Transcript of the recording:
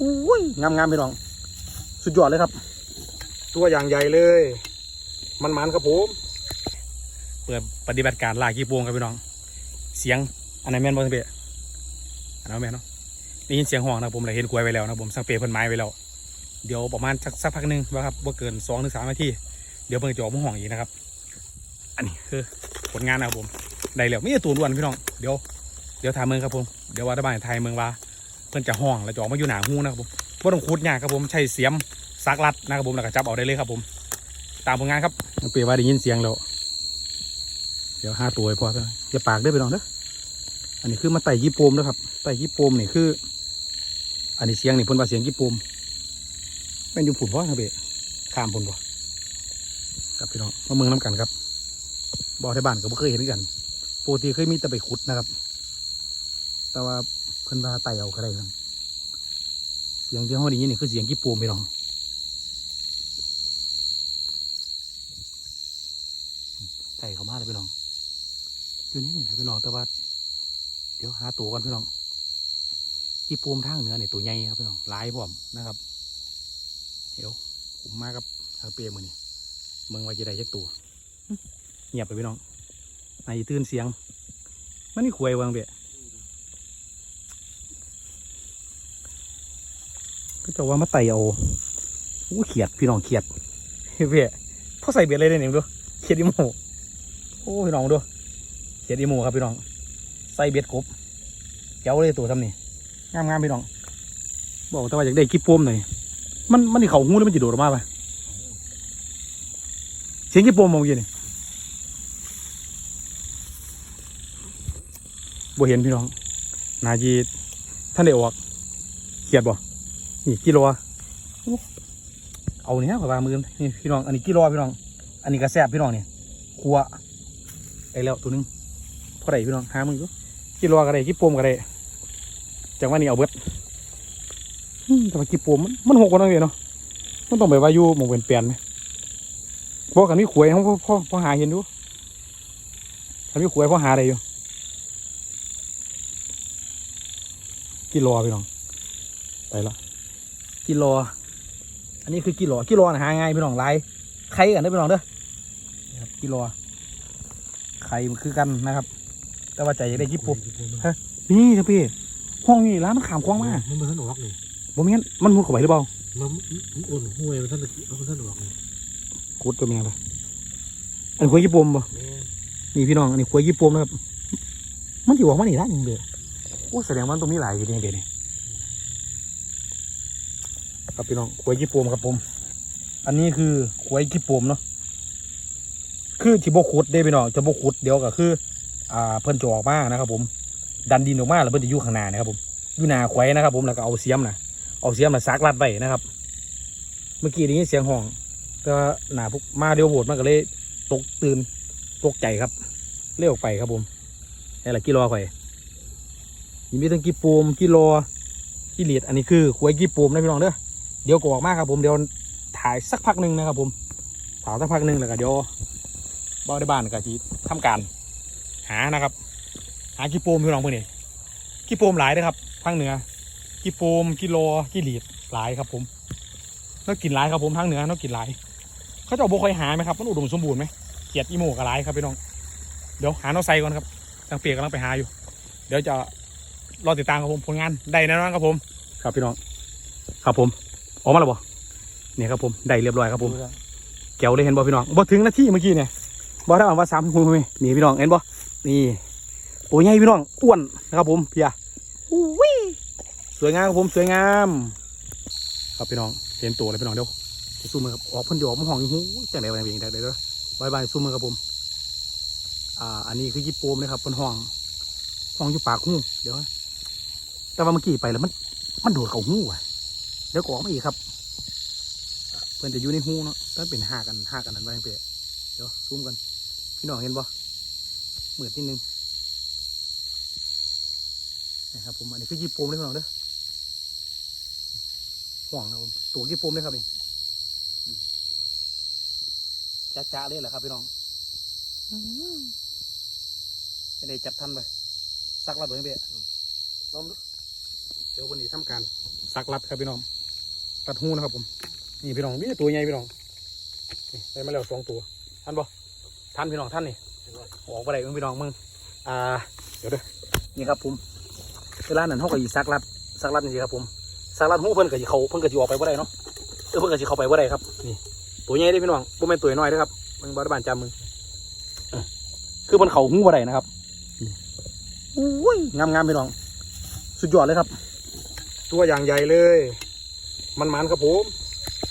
อุ้ยงามงามๆพี่น้อง สุดยอดเลยครับ ตัวอย่างใหญ่เลย มันมันๆครับผม เปิดปฏิบัติการลากกีโปงครับพี่น้อง เสียงอันไหนนแม่นบ่สังเปะอันนั้นแม่นเนาะได้ยินเสียงห้องนะครับผมเลยเห็นกลวยไว้แล้วนะครับผมสังเปะเพิ่นไม้ไว้แล้ว เดี๋ยวประมาณสักสักพักหนึงว่าครับว่าเกินสองถึงสามนาทีเดี๋ยวเพิ่งจะออกมาห้องอีกนะครับ อันนี้คือผลงานนะครับผมได้แล้วมีแต่ตัวล้วนพี่น้อง เดี๋ยว เดี๋ยวถามเมืองครับผม เดี๋ยวว่ารัฐบาลไทยเมืองว่า เพิ่นจะห้องแล้วจะออกมาอยู่หนาหูนะครับผมว่าต้องขุดยากครับผมใช้เสียมซักรัดนะครับผมแล้วก็จับเอาได้เลยครับผม ตามผลงานครับเปรียว่าได้ยินเสียงแล้วเดี๋ยวห้าตัวพอซะอย่าปากได้ไปน้องเด้ออันนี้คือมาไต่ยี่โปมนะครับไต่ยี่โปมนี่คือ อันนี้เสียงนี่เพิ่นว่าเสียงยี่โปมแม่นอยู่ผุนพ่อนะเบะข้ามผุนบ่ครับพี่น้องมาเมืองน้ำกันครับบ่อที่บ้านก็บ่เคยเห็นกันปกติเคยมีแต่ไปขุดนะครับ แต่ว่า เพิ่นว่าไต่เอาก็ได้ครับเสียงที่ห้องนี้นี่คือเสียงกี่ปูมพี่น้องไต่เข้ามาเลยพี่น้องอยู่นี่นี่นะพี่น้องแต่ว่าเดี๋ยวหาตัวกันพี่น้องกี่ปูมทางเหนือเนี่ยตัวใหญ่ครับพี่น้องหลายพร้อมนะครับ เดี๋ยวผมมากับทางเปียมือนี่เมืองว่าจะได้ยักตัวเงียบไปพี่น้องนายตื่นเสียง มันนี่ควยวังเบีย จะว่ามาไต่เอาอู้เขียดพี่น้องเขียดเฮ้ยเพี่พ่อใส่เบ็ดเลยเด้เนี่ยดูเขียดอีโมโอ้พี่น้องดูเขียดอีโมครับพี่น้อง ใส่เบ็ดกบเจ้าเลยตัวทำนี่งามงามๆพี่น้อง บอกแต่ว่าอยากได้กิ๊บโปมหน่อยมันมันที่เขาหูแล้วมันจะโดดออกมาปะเสียงกิ๊บโปมมองยังนี่บ่เห็นพี่น้อง นาจีท่านได้ออกเขียดบ่ นี่กิโลอู้เอาเนี้ยขอวางมือนี่พี่น้อง อันนี้กิโลพี่น้อง อันนี้กระแซบพี่น้องเนี่ยครัวได้แล้วตัวหนึงพอได้พี่น้องหามืออยู่กิโลก็ได้กิโปมก็ได้จังว่านี่เอาเบิดอืมแต่ว่ากิโปมมันมันหกกว่านั้นเลยเนาะมันต้องไปว่าอยู่หมองเป็นเปลี่ยนไหมเพราะกันนี่ขวยเขาพ่อพ่อพ่อหาเห็นดูคันนี้ขวยพ่อหาอะไรอยู่กิโลพี่น้อง ไปแล้ว กิโลอันนี้คือกิโลกิโลนะหาง่ายพี่น้องไล่ไข่กันได้อพี่น้องเด้อนี่ครับกิโลไข่มันคือกันนะครับ แต่ว่าใจอยากได้ญี่ปุ่นนี่ครับพี่ห้องนี่ร้านมันขามคว้างมากมันมันท่านออกนี่บ่มีงั้นมันมุดเข้าไปหรือเปล่ามันมันอ่อนห้วยมันท่านมันท่านออกนี่ขุดตัวเมียไปอันนี้ขวายญี่ปุ่นบ่แม่นี่พี่น้องอันนี้ขวายญี่ปุ่นนะครับมันอยู่ว่ามันนี่ร้านยังเด้อโอ้แสดงว่ามันตรงนี้หลายอยู่เนี่ยเดี๋ยวนี้ ครับพี่น้องขวยญี่ปุ่นครับผม อันนี้คือขวยญี่ปุ่นเนาะคือที่บขุดได้ไปหน่อยจะบขุดเดี๋ยวก็คือ อ่าเพิ่นจะออกมานะครับผม ดันดินออกมาแล้วเพิ่นจะอยู่ข้างหน้านะครับผมอยู่หน้าขว้นะครับ ผมแล้วก็เอาเสียมนะเอาเสียมมาซักรัดไว้นะครับ เมื่อกี้ได้เสียงห้องแต่ว่าหนาพวกมาเดียวโหดมันก็เลยตกตื่นตกใจครับเลี้ยวออกไปครับผมนี่แหละกิโลข่อยมีทั้งกิปูมกิโลกิเหลียดอันนี้คือขวยกิปูมนะพี่น้องเด้อ เดี๋ยวก็ออกมาครับผมเดี๋ยวถ่ายสักพักหนึ่งนะครับผมถ่ายสักพักหนึ่งแล้วก็เดี๋ยวบ้านในบ้านก็จีทำการหานะครับ หากีโปมพี่น้องเพื่อนนี่กีโปมหลายนะครับทางเหนือกีโปมกิโลกิหลีดหลายครับผมแล้วกินหลายครับผมทางเหนือแล้วกินหลายเขาจะเอาโบคอยหาไหมครับมันอุดมสมบูรณ์ไหมเกียดอีโมกับหลายครับพี่น้องเดี๋ยวหาน้องไซก่อนครับทางเปียกกำลังไปหาอยู่ เดี๋ยวจะรอติดตามครับผมผลงานได้แน่นอนครับผม ครับพี่น้องครับผม ออกมาแล้วบ่เนี่ยครับผมได้เรียบร้อยครับผมแก้วได้เห็นบ่พี่น้องบ่ถึงนาทีเมื่อกี้เนี่ยบ่ได้อ่านว่าสามหูไหมนี่พี่น้องเห็นบ่นี่ตัวใหญ่พี่น้องอ้วนนะครับผมเพียอุ้ยสวยงามครับผมสวยงาม ครับพี่น้องเห็นตัวเลยพี่น้องเดี๋ยวจะซูมมือครับออกเพิ่นหยออกมาห้องอยู่หูจังได๋บ่ได้เองได้เด้อบายบายซูมมือครับผมอ่าอันนี้คือญี่ปุ่นนะครับเพิ่นห้องห้องอยู่ปากหูเดี๋ยวแต่ว่าเมื่อกี้ไปแล้วมันมันโดดเข้าหูว่ะ เดี๋ยวก็ออกมาอีกครับ เพื่อนจะอยู่ในหูเนาะต้นเป็นห้ากันห้ากันนั่นไว้เพื่อเดี๋ยวซูมกัน พี่น้องเห็นบ่เหมือนนิดนึงนะครับผมอันนี้คือญี่ปุ่นเลยพี่น้องเด้อห่วงนะครับผมตัวญี่ปุ่นเลยครับนี่อืมจ้าๆเลยแหละครับพี่น้องจะได้จับทันไปซักระเบิดเบี้ยลองดูเดี๋ยววันนี้ทำการซักสักรัดครับพี่น้อง รัดหูนะครับผม นี่พี่น้องมีแต่ตัวใหญ่พี่น้องได้มาแล้วสองตัวท่านบ่ท่านพี่น้องท่านนี่ออกไปได้มึงพี่น้องมึงอ่าเดี๋ยวเด้อนี่ครับผมเวลานั้นเขาก็อีสักรัดสักรัดนี่ครับผมสักรัดหูเพิ่นก็สิเขาเพิ่นก็สิออกไปบ่ได้เนาะเออเพิ่นก็สิเข้าไปบ่ได้ครับนี่ตัวใหญ่เด้พี่น้องบ่แม่นตัวน้อยเด้ครับมึงบ่ได้บ้านจำมึงคือเพิ่นเขาหูบ่ได้นะครับอุ้ยงามๆพี่น้อง สุดยอดเลยครับ ตัวอย่างใหญ่เลย มันมันๆครับผม